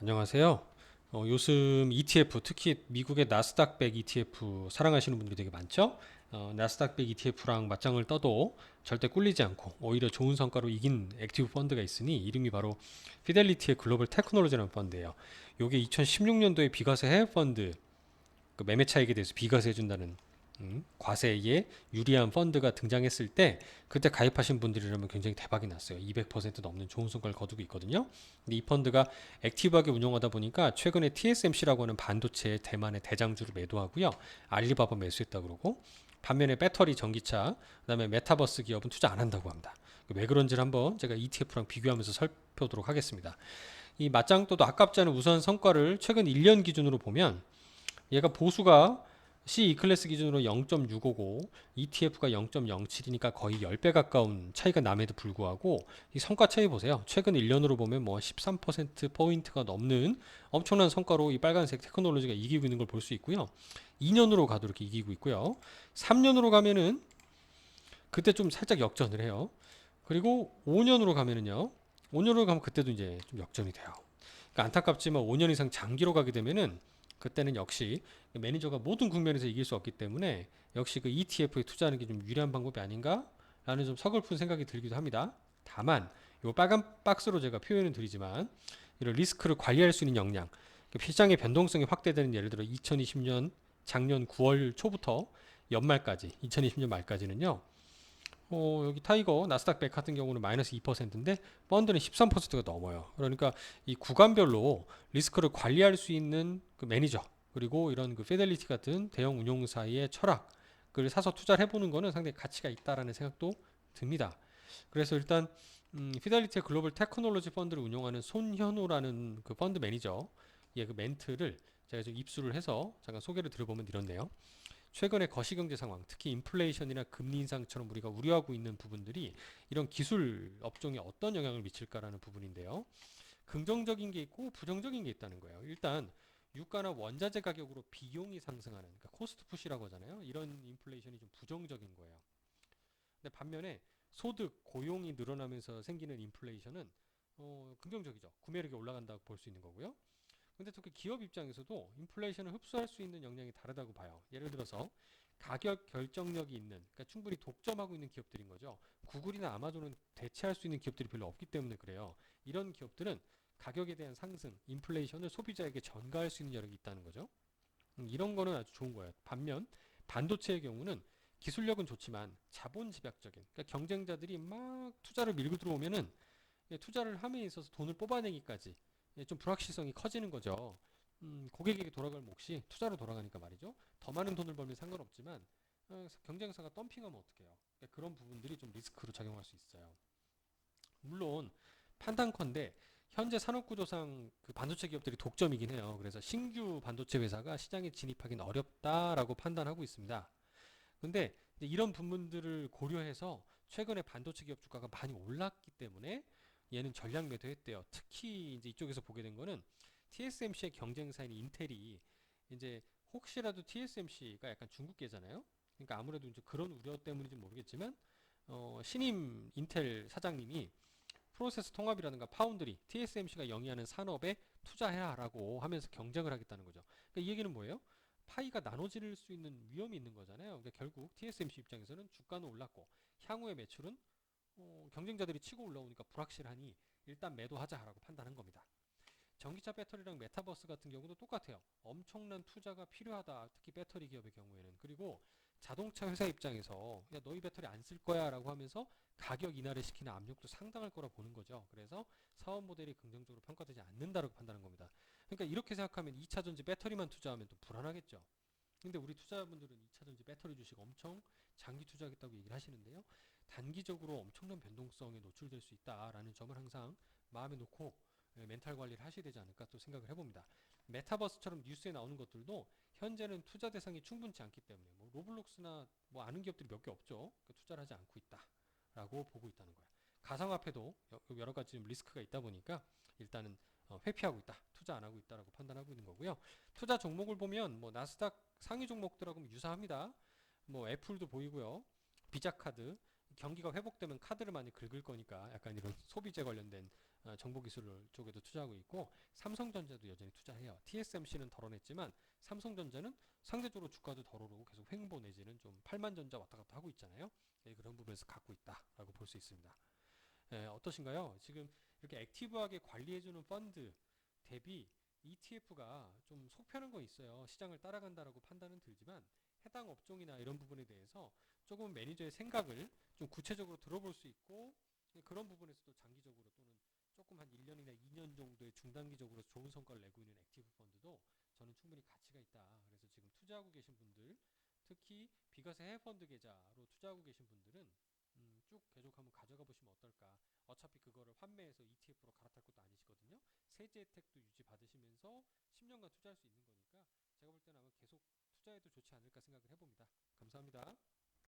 안녕하세요. 어, 요즘 ETF, 특히 미국의 나스닥 백 ETF 사랑하시는 분들이 되게 많죠? 어, 나스닥 백 ETF랑 맞짱을 떠도 절대 꿀리지 않고 오히려 좋은 성과로 이긴 액티브 펀드가 있으니 이름이 바로 피델리티의 글로벌 테크놀로지라는 펀드예요. 요게 2016년도에 비과세 해외 펀드 그 매매 차익에 대해서 비과세 해준다는 음, 과세에 유리한 펀드가 등장했을 때 그때 가입하신 분들이라면 굉장히 대박이 났어요. 200% 넘는 좋은 성과를 거두고 있거든요. 근데 이 펀드가 액티브하게 운영하다 보니까 최근에 TSMC라고 하는 반도체 대만의 대장주를 매도하고요. 알리바바 매수했다 그러고 반면에 배터리 전기차 그다음에 메타버스 기업은 투자 안 한다고 합니다. 왜 그런지를 한번 제가 ETF랑 비교하면서 살펴보도록 하겠습니다. 이 맞짱떠도 아깝지 않은 우선 성과를 최근 1년 기준으로 보면 얘가 보수가 C E 클래스 기준으로 0.655, ETF가 0.07이니까 거의 10배 가까운 차이가 남에도 불구하고 이 성과 차이 보세요. 최근 1년으로 보면 뭐 13% 포인트가 넘는 엄청난 성과로 이 빨간색 테크놀로지가 이기고 있는 걸 볼 수 있고요. 2년으로 가도 이렇게 이기고 있고요. 3년으로 가면은 그때 좀 살짝 역전을 해요. 그리고 5년으로 가면은요. 5년으로 가면 그때도 이제 좀 역전이 돼요. 그러니까 안타깝지만 5년 이상 장기로 가게 되면은 그때는 역시 매니저가 모든 국면에서 이길 수 없기 때문에 역시 그 ETF에 투자하는 게 좀 유리한 방법이 아닌가라는 좀 서글픈 생각이 들기도 합니다. 다만 이 빨간 박스로 제가 표현을 드리지만 이런 리스크를 관리할 수 있는 역량, 그 시장의 변동성이 확대되는 예를 들어 2020년 작년 9월 초부터 연말까지 2020년 말까지는요. 어, 여기 타이거 나스닥 100 같은 경우는 마이너스 2%인데 펀드는 13%가 넘어요. 그러니까 이 구간별로 리스크를 관리할 수 있는 그 매니저 그리고 이런 그 피델리티 같은 대형 운용사의 철학을 사서 투자를 해보는 거는 상당히 가치가 있다라는 생각도 듭니다. 그래서 일단 음, 피델리티의 글로벌 테크놀로지 펀드를 운영하는 손현우라는 그 펀드 매니저 예, 그 멘트를 제가 좀 입수를 해서 잠깐 소개를 들어보면 이렇네요. 최근의 거시경제 상황, 특히 인플레이션이나 금리 인상처럼 우리가 우려하고 있는 부분들이 이런 기술 업종에 어떤 영향을 미칠까라는 부분인데요. 긍정적인 게 있고 부정적인 게 있다는 거예요. 일단 유가나 원자재 가격으로 비용이 상승하는 그러니까 코스트 푸시라고 하잖아요. 이런 인플레이션이 좀 부정적인 거예요. 근데 반면에 소득, 고용이 늘어나면서 생기는 인플레이션은 어, 긍정적이죠. 구매력이 올라간다고 볼 수 있는 거고요. 근데 특히 기업 입장에서도 인플레이션을 흡수할 수 있는 역량이 다르다고 봐요. 예를 들어서 가격 결정력이 있는, 그러니까 충분히 독점하고 있는 기업들인 거죠. 구글이나 아마존은 대체할 수 있는 기업들이 별로 없기 때문에 그래요. 이런 기업들은 가격에 대한 상승, 인플레이션을 소비자에게 전가할 수 있는 여력이 있다는 거죠. 음, 이런 거는 아주 좋은 거예요. 반면 반도체의 경우는 기술력은 좋지만 자본 집약적인, 그러니까 경쟁자들이 막 투자를 밀고 들어오면은 예, 투자를 함에 있어서 돈을 뽑아내기까지 예, 좀 불확실성이 커지는 거죠. 음, 고객에게 돌아갈 몫이 투자로 돌아가니까 말이죠. 더 많은 돈을 벌면 상관없지만 어, 경쟁사가 덤핑하면 어떡해요. 그러니까 그런 부분들이 좀 리스크로 작용할 수 있어요. 물론 판단컨대 현재 산업구조상 그 반도체 기업들이 독점이긴 해요. 그래서 신규 반도체 회사가 시장에 진입하기는 어렵다라고 판단하고 있습니다. 근데 이런 부분들을 고려해서 최근에 반도체 기업 주가가 많이 올랐기 때문에 얘는 전략 매도했대요. 특히 이제 이쪽에서 보게 된 거는 TSMC의 경쟁사인 인텔이 이제 혹시라도 TSMC가 약간 중국계잖아요. 그러니까 아무래도 이제 그런 우려 때문인지 모르겠지만 어, 신임 인텔 사장님이 프로세스 통합이라든가 파운드리, TSMC가 영위하는 산업에 투자해라라고 하면서 경쟁을 하겠다는 거죠. 그러니까 이 얘기는 뭐예요? 파이가 나눠질 수 있는 위험이 있는 거잖아요. 그러니까 결국 TSMC 입장에서는 주가는 올랐고 향후의 매출은 어, 경쟁자들이 치고 올라오니까 불확실하니 일단 매도하자라고 판단한 겁니다. 전기차 배터리랑 메타버스 같은 경우도 똑같아요. 엄청난 투자가 필요하다. 특히 배터리 기업의 경우에는. 그리고 자동차 회사 입장에서 야 너희 배터리 안 쓸 거야라고 하면서 가격 인하를 시키는 압력도 상당할 거라 보는 거죠. 그래서 사업 모델이 긍정적으로 평가되지 않는다라고 판단한 겁니다. 그러니까 이렇게 생각하면 2차 전지 배터리만 투자하면 또 불안하겠죠. 근데 우리 투자자분들은 2차 전지 배터리 주식 엄청 장기 투자하겠다고 얘기를 하시는데요. 단기적으로 엄청난 변동성에 노출될 수 있다라는 점을 항상 마음에 놓고 예, 멘탈 관리를 하셔야 되지 않을까 또 생각을 해봅니다. 메타버스처럼 뉴스에 나오는 것들도 현재는 투자 대상이 충분치 않기 때문에 뭐 로블록스나 뭐 아는 기업들이 몇 개 없죠. 그러니까 투자를 하지 않고 있다라고 보고 있다는 거예요. 가상화폐도 여- 여러 가지 좀 리스크가 있다 보니까 일단은 어, 회피하고 있다, 투자 안 하고 있다라고 판단하고 있는 거고요. 투자 종목을 보면 뭐 나스닥 상위 종목들하고 유사합니다. 뭐 애플도 보이고요, 비자 카드 경기가 회복되면 카드를 많이 긁을 거니까 약간 이런 소비재 관련된 어, 정보 기술 쪽에도 투자하고 있고 삼성전자도 여전히 투자해요. TSMC는 덜어냈지만 삼성전자는 상대적으로 주가도 덜 오르고 계속 횡보 내지는 좀 팔만전자 왔다 갔다 하고 있잖아요. 예, 그런 부분에서 갖고 있다라고 볼 수 있습니다. 예, 어떠신가요? 지금 이렇게 액티브하게 관리해주는 펀드 대비 ETF가 좀 속편한 거 있어요. 시장을 따라간다라고 판단은 들지만 해당 업종이나 이런 부분에 대해서 조금 매니저의 생각을 좀 구체적으로 들어볼 수 있고 그런 부분에서도 장기적으로 또는 조금 한 1년이나 2년 정도의 중단기적으로 좋은 성과를 내고 있는 액티브 펀드도 저는 충분히 가치가 있다. 그래서 지금 투자하고 계신 분들 특히 비과세 해외 펀드 계좌로 투자하고 계신 분들은 음, 쭉 계속 한번 가져가 보시면 어떨까. 어차피 그거를 환매해서 ETF로 갈아탈 것도 아니시거든요. 세제 혜택도 유지 받으시면서 10년간 투자할 수 있는 거니까 제가 볼 때는 아마 계속 투자해도 좋지 않을까 생각을 해봅니다. 감사합니다.